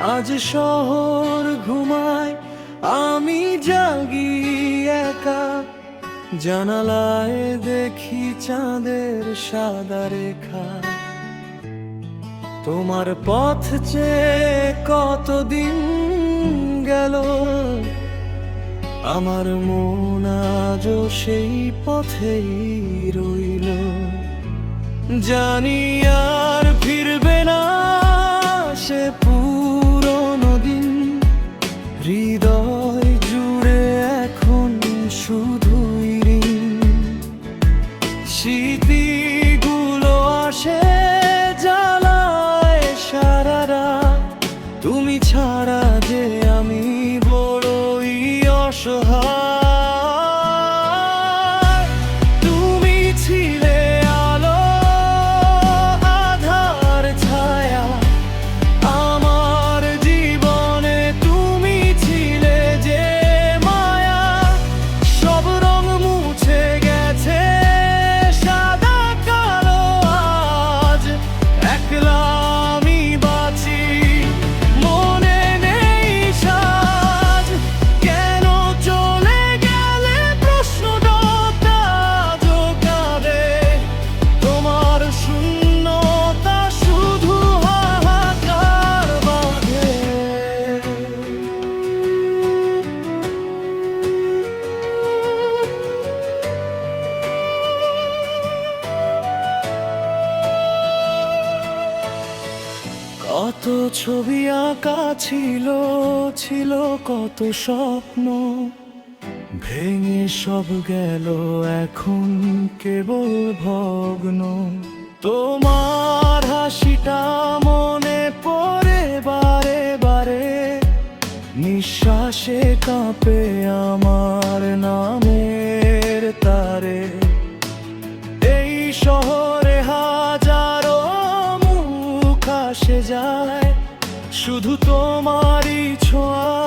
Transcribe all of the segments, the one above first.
আজ শহর ঘুমায়, আমি জাগি একা। জানালায় দেখি চাঁদের সাদা রেখা। তোমার পথ চেয়ে কতদিন গেল? আমার মন আজও সেই পথেই রইল। জানি আর ফিরবে না সে ছাড়া যে আমি বড়ই অসহায়। কত ছবি আঁকা ছিল ছিল কত স্বপ্ন। ভেঙে সব গেল, এখন কেবল ভগ্ন। তোমার হাসিটা মনে পড়ে বারে বারে। নিঃশ্বাসে কাঁপে আমার নামের তারে। এই শহরে আসে যায়। শুধু তোমারই ছোঁয়া।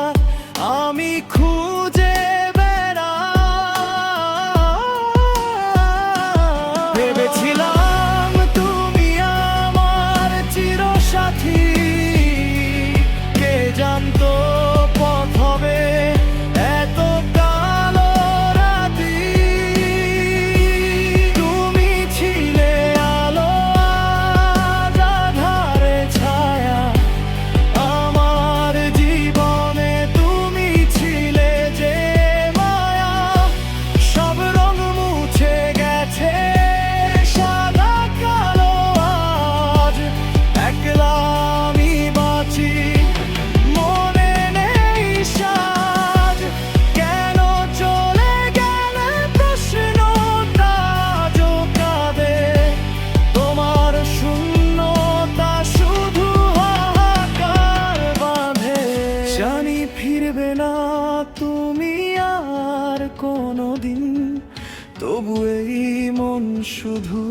মন শুধু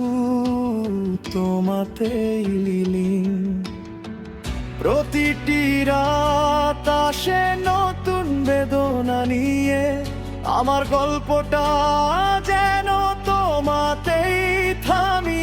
তোমাতে লিলিন। প্রতিটি রাত আসে নতুন বেদনা নিয়ে। আমার গল্পটা যেন তোমাতেই থামি